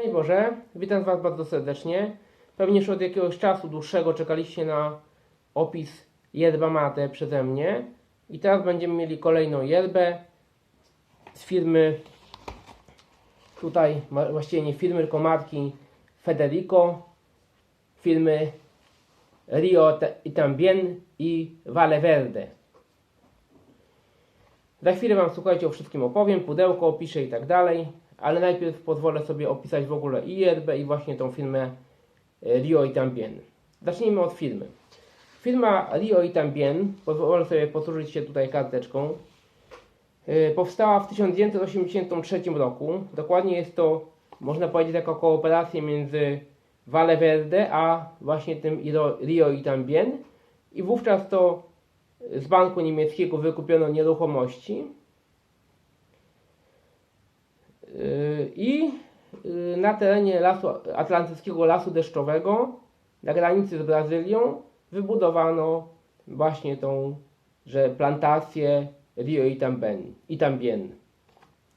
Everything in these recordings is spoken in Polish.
Szczęść Boże, witam Was bardzo serdecznie. Pewnie już od jakiegoś czasu dłuższego czekaliście na opis yerba mate przeze mnie. I teraz będziemy mieli kolejną yerbę z firmy, tutaj właściwie nie firmy, tylko marki Federico, firmy Rio y Tambien i Valle Verde. Za chwilę Wam, słuchajcie, o wszystkim opowiem, pudełko opiszę i tak dalej, ale najpierw pozwolę sobie opisać w ogóle i i właśnie tą firmę e, Rio y Tambien. Zacznijmy od firmy. Firma Rio y Tambien, pozwolę sobie posłużyć się tutaj karteczką, e, powstała w 1983 roku. Dokładnie jest to, można powiedzieć, taka kooperacja między Valle Verde a właśnie tym Rio- y Tambien. I wówczas to z banku niemieckiego wykupiono nieruchomości i yy, na terenie lasu, Atlantyckiego Lasu Deszczowego na granicy z Brazylią wybudowano właśnie tą, że plantację Rio Itamben, Itambien,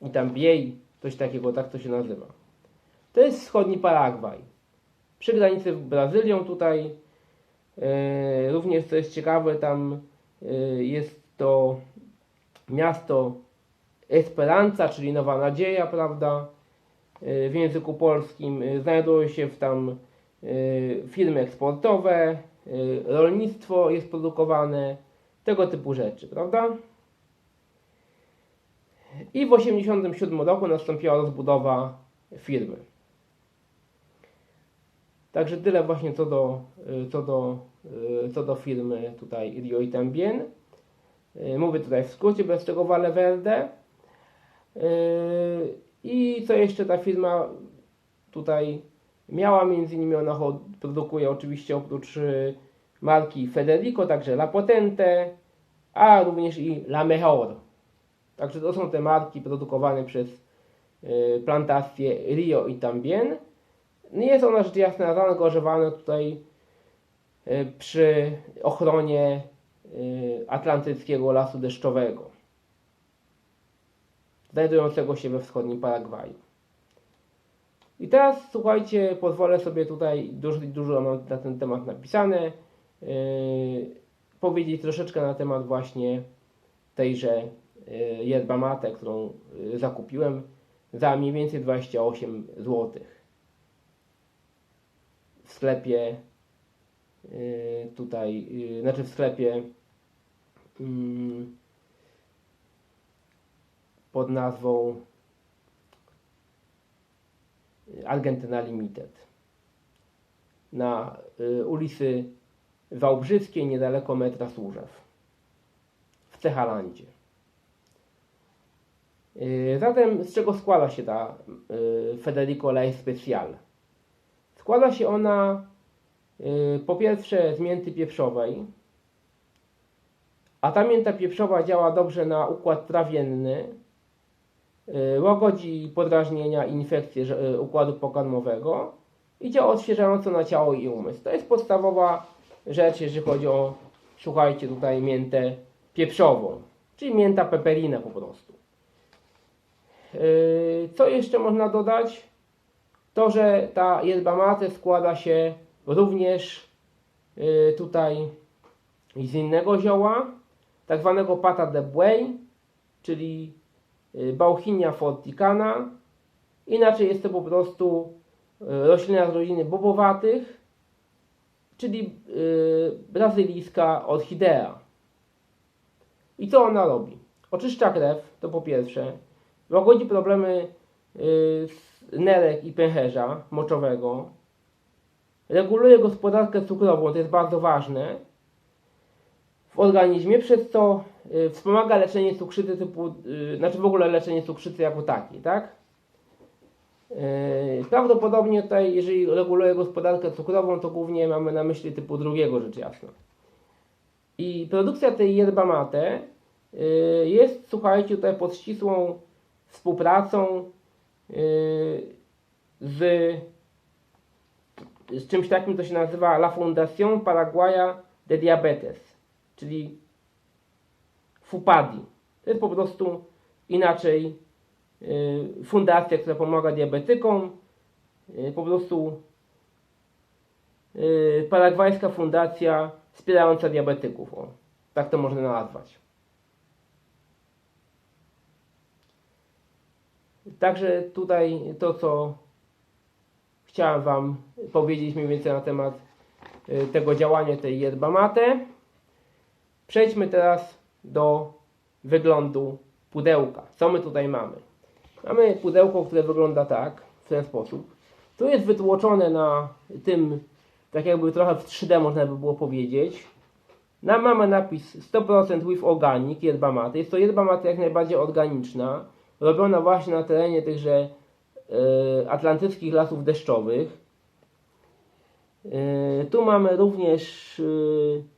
Itambiej, coś takiego, tak to się nazywa. To jest wschodni Paragwaj. Przy granicy z Brazylią tutaj yy, również co jest ciekawe, tam yy, jest to miasto Esperanza, czyli Nowa Nadzieja, prawda? Yy, W języku polskim Yy, znajdują się w tam yy, firmy eksportowe, rolnictwo jest produkowane, tego typu rzeczy, prawda? I w 1987 roku nastąpiła rozbudowa firmy. Także tyle właśnie co do, y, co do, y, co do firmy tutaj Rio y Tambien. Y, Mówię tutaj w skrócie, bez tego Valle Verde. Y, I co jeszcze ta firma tutaj miała, między innymi ona produkuje oczywiście oprócz y, marki Federico, także La Potente, a również i La Mejor. Także to są te marki produkowane przez y, plantację Rio y Tambien. Nie jest ona rzecz jasna zaangażowana tutaj y, przy ochronie Atlantyckiego Lasu Deszczowego, znajdującego się we wschodnim Paragwaju. I teraz słuchajcie, pozwolę sobie tutaj, dużo, dużo mam na ten temat napisane, yy, powiedzieć troszeczkę na temat właśnie tejże yy, yerba mate, którą yy, zakupiłem za mniej więcej 28 zł w sklepie yy, tutaj, yy, znaczy w sklepie mm, pod nazwą Argentyna Limited na y, ulicy Wałbrzyskiej, niedaleko metra Służew w Cechalandzie. Y, Zatem z czego składa się ta y, Federico Lay Special? Składa się ona po pierwsze z mięty pieprzowej, a ta mięta pieprzowa działa dobrze na układ trawienny, łagodzi podrażnienia i infekcje y, układu pokarmowego i działa odświeżająco na ciało i umysł. To jest podstawowa rzecz, jeżeli chodzi o, słuchajcie, tutaj miętę pieprzową, czyli mięta peperina po prostu. Y, Co jeszcze można dodać? To, że ta yerba mate składa się również y, tutaj z innego zioła, tak zwanego pata de buey, czyli y, Bauchinia forticana. Inaczej jest to po prostu y, roślina z rodziny bobowatych, czyli y, brazylijska orchidea. I co ona robi? Oczyszcza krew, to po pierwsze. Łagodzi problemy y, z nerek i pęcherza moczowego. Reguluje gospodarkę cukrową, to jest bardzo ważne w organizmie, przez co y, wspomaga leczenie cukrzycy typu, y, znaczy w ogóle leczenie cukrzycy jako takiej, tak? Y, Prawdopodobnie tutaj, jeżeli reguluje gospodarkę cukrową, to głównie mamy na myśli typu drugiego, rzecz jasna. I produkcja tej yerba mate jest, słuchajcie, tutaj pod ścisłą współpracą z, z czymś takim, co się nazywa La Fundación Paraguaya de Diabetes, czyli FUPADI. To jest po prostu inaczej y, fundacja, która pomaga diabetykom y, po prostu y, paragwajska fundacja wspierająca diabetyków. O, tak to można nazwać. Także tutaj to, co chciałem Wam powiedzieć mniej więcej na temat tego działania tej yerba mate. Przejdźmy teraz do wyglądu pudełka. Co my tutaj mamy? Mamy pudełko, które wygląda tak, w ten sposób. Tu jest wytłoczone na tym, tak jakby trochę w 3D można by było powiedzieć. Na, mamy napis 100% with organic yerba mate. Jest to yerba mate jak najbardziej organiczna, robiona właśnie na terenie tychże e, atlantyckich lasów deszczowych. E, tu mamy również e,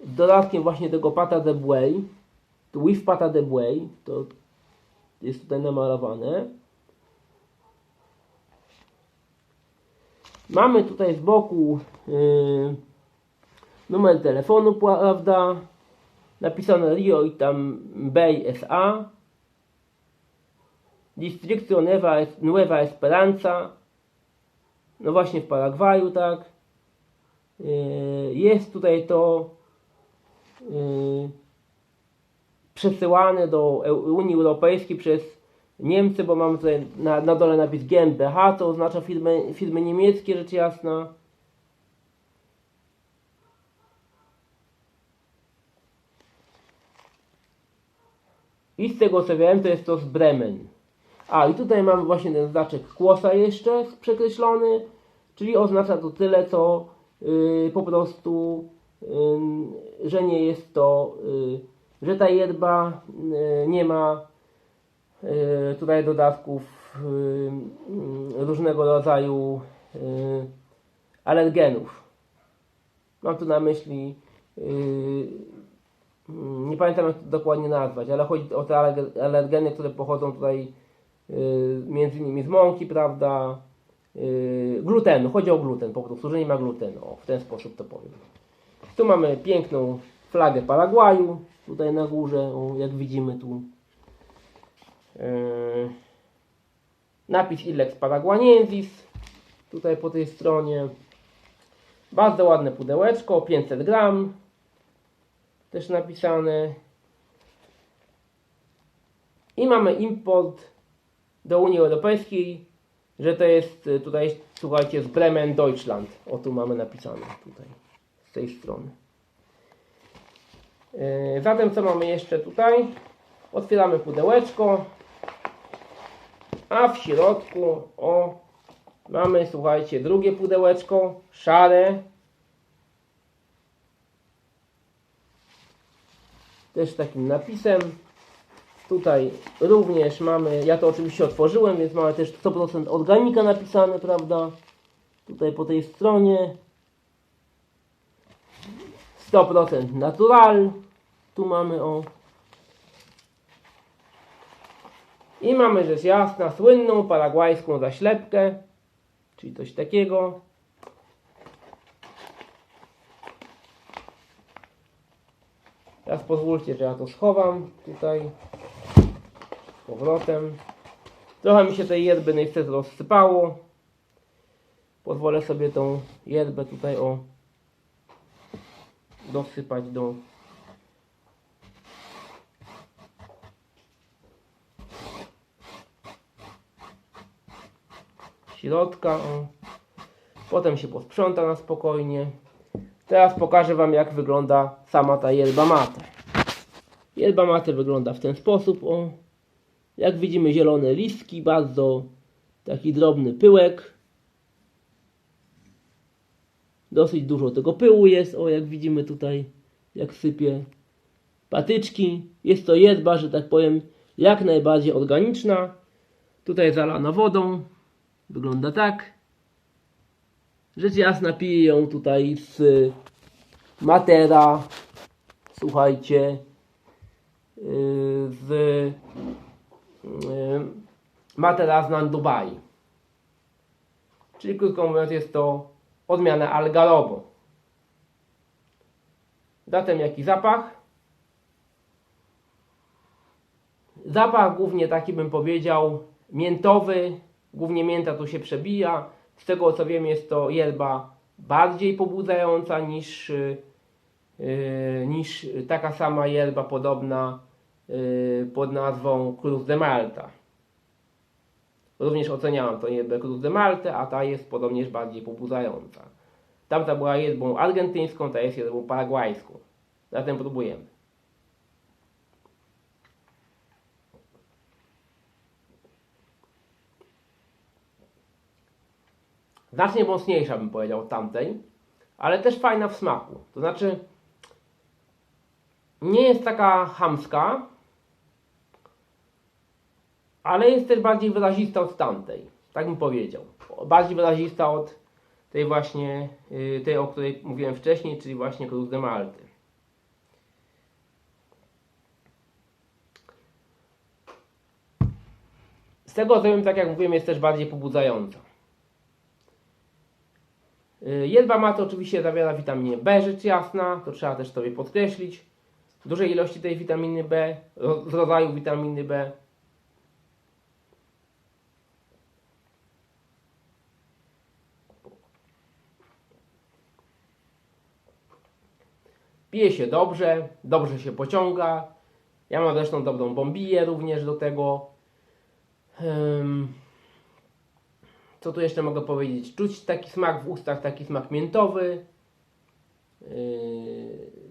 dodatkiem właśnie tego pata buey, tu with pata de buey, to jest tutaj namalowane. Mamy tutaj z boku yy, numer telefonu, prawda? Napisane Rio i tam Bay SA. Districto Nueva, Nueva Esperanza. No właśnie w Paragwaju, tak. Yy, jest tutaj to yy, przesyłane do Unii Europejskiej przez Niemcy, bo mamy tutaj na, na dole napis GmbH, to oznacza firmy, firmy niemieckie, rzecz jasna. I z tego co wiem, to jest to z Bremen. A i tutaj mamy właśnie ten znaczek kłosa jeszcze przekreślony, czyli oznacza to tyle, co yy, po prostu, że nie jest to, yy, że ta yerba yy, nie ma yy, tutaj dodatków różnego rodzaju alergenów. Mam tu na myśli, nie pamiętam jak to dokładnie nazwać, ale chodzi o te alerge- alergeny, które pochodzą tutaj między innymi z mąki, prawda, glutenu, chodzi o gluten po prostu, że nie ma glutenu, o, w ten sposób to powiem. Tu mamy piękną flagę Paragwaju, tutaj na górze, o, jak widzimy tu. Yy, napis Ilex Paraguaniensis, tutaj po tej stronie. Bardzo ładne pudełeczko, 500 gram, też napisane. I mamy import do Unii Europejskiej, że to jest y, tutaj, słuchajcie, z Bremen Deutschland. O tu mamy napisane tutaj, tej strony. Yy, Zatem co mamy jeszcze tutaj? Otwieramy pudełeczko. A w środku, o, mamy, słuchajcie, drugie pudełeczko, szare. Też takim napisem. Tutaj również mamy, ja to oczywiście otworzyłem, więc mamy też 100% organika napisane, prawda? Tutaj po tej stronie. 100% natural. Tu mamy o. I mamy rzecz jasna, słynną paragwajską zaślepkę, czyli coś takiego. Teraz pozwólcie, że ja to schowam tutaj z powrotem. Trochę mi się tej yerby niestety rozsypało. Pozwolę sobie tą yerbę tutaj o dosypać do środka. O. Potem się posprząta na spokojnie. Teraz pokażę Wam jak wygląda sama ta yerba mate. Yerba mate wygląda w ten sposób. O. Jak widzimy zielone listki, bardzo taki drobny pyłek. Dosyć dużo tego pyłu jest, o jak widzimy tutaj, jak sypie patyczki. Jest to yerba, że tak powiem, jak najbardziej organiczna. Tutaj zalana wodą. Wygląda tak. Rzecz jasna piję ją tutaj z Matera. Słuchajcie. yy, Z yy, Matera z Nandubai. Czyli krótko mówiąc jest to odmiana Algarobo. Zatem jaki zapach? Zapach głównie taki bym powiedział miętowy, Głównie mięta tu się przebija. Z tego co wiem jest to yerba bardziej pobudzająca niż, y, y, niż taka sama yerba podobna y, pod nazwą Cruz de Malta. Również oceniałem to yerbę Cruz de Malta, a ta jest podobnież bardziej pobudzająca. Tamta była yerbą argentyńską, ta jest yerbą paragwajską. Zatem próbujemy. Znacznie mocniejsza bym powiedział od tamtej, ale też fajna w smaku. To znaczy nie jest taka chamska, ale jest też bardziej wyrazista od tamtej. Tak bym powiedział. Bardziej wyrazista od tej właśnie, yy, tej o której mówiłem wcześniej, czyli właśnie Cruz de Malty. Z tego co wiem, tak jak mówiłem, jest też bardziej pobudzająca. Yy, Jedba mate oczywiście zawiera witaminę B, rzecz jasna, to trzeba też sobie podkreślić. Duże ilości tej witaminy B, z rodzaju witaminy B. Pije się dobrze, dobrze się pociąga. Ja mam zresztą dobrą bombiję również do tego. Co tu jeszcze mogę powiedzieć? Czuć taki smak w ustach, taki smak miętowy. Yy,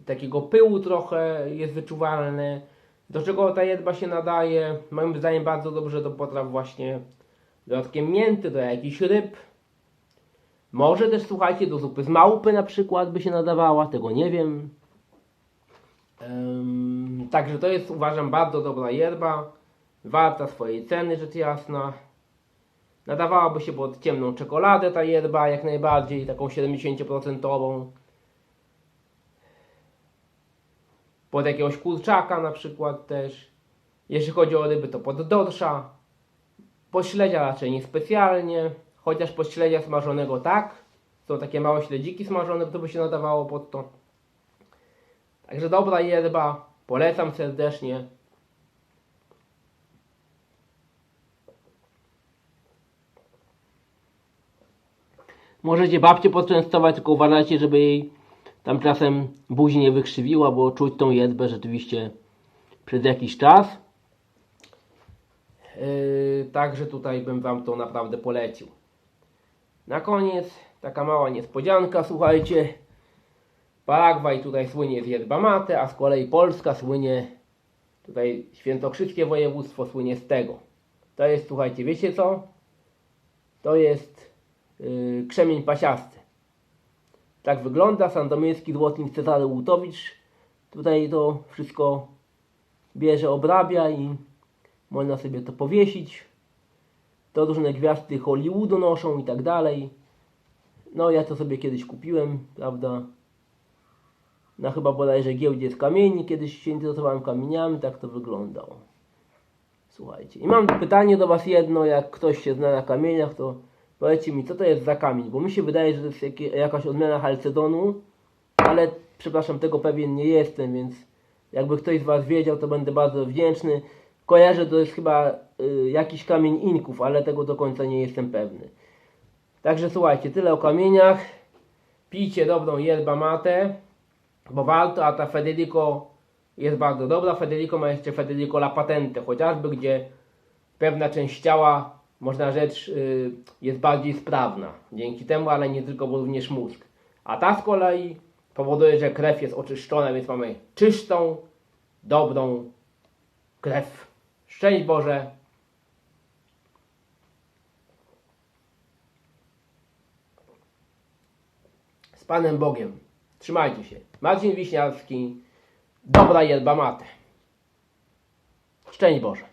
takiego pyłu trochę jest wyczuwalny. Do czego ta jedba się nadaje? Moim zdaniem bardzo dobrze do potraw właśnie dodatkiem mięty, do jakichś ryb. Może też słuchajcie, do zupy z małpy na przykład by się nadawała, tego nie wiem. Także to jest uważam bardzo dobra yerba, warta swojej ceny rzecz jasna. Nadawałaby się pod ciemną czekoladę ta yerba jak najbardziej, taką 70%. Pod jakiegoś kurczaka na przykład też. Jeśli chodzi o ryby to pod dorsza. Pod śledzia raczej niespecjalnie, chociaż pod śledzia smażonego tak. Są takie małe śledziki smażone, to by się nadawało pod to. Także dobra yerba, polecam serdecznie. Możecie babcię poczęstować, tylko uważajcie, żeby jej tam czasem buzi nie wykrzywiła, bo czuć tą jedbę rzeczywiście przez jakiś czas. Yy, także tutaj bym Wam to naprawdę polecił. Na koniec taka mała niespodzianka, słuchajcie. Paragwaj tutaj słynie z yerba mate, a z kolei Polska słynie, tutaj świętokrzyskie województwo słynie z tego. To jest, słuchajcie, wiecie co? To jest yy, krzemień pasiasty. Tak wygląda sandomierski złotnik Cezary Łutowicz. Tutaj to wszystko bierze, obrabia i można sobie to powiesić. To różne gwiazdy Hollywoodu noszą i tak dalej. No ja to sobie kiedyś kupiłem, prawda? Na chyba bodajże giełdzie kamieni, kiedyś się interesowałem kamieniami, tak to wyglądało. Słuchajcie, i mam pytanie do Was jedno, jak ktoś się zna na kamieniach, to powiedzcie mi, co to jest za kamień, bo mi się wydaje, że to jest jakaś odmiana halcedonu, ale przepraszam, tego pewien nie jestem, więc jakby ktoś z Was wiedział, to będę bardzo wdzięczny. Kojarzę, to jest chyba y, jakiś kamień inków, ale tego do końca nie jestem pewny. Także słuchajcie, tyle o kamieniach. Pijcie dobrą yerba mate, bo warto, a ta Federico jest bardzo dobra. Federico ma jeszcze Federico La Patente, chociażby gdzie pewna część ciała, można rzecz, y, jest bardziej sprawna. Dzięki temu, ale nie tylko, bo również mózg. A ta z kolei powoduje, że krew jest oczyszczona, więc mamy czystą, dobrą krew. Szczęść Boże! Z Panem Bogiem. Trzymajcie się. Marcin Wiśniarski. Dobra yerba mate. Szczęść Boże.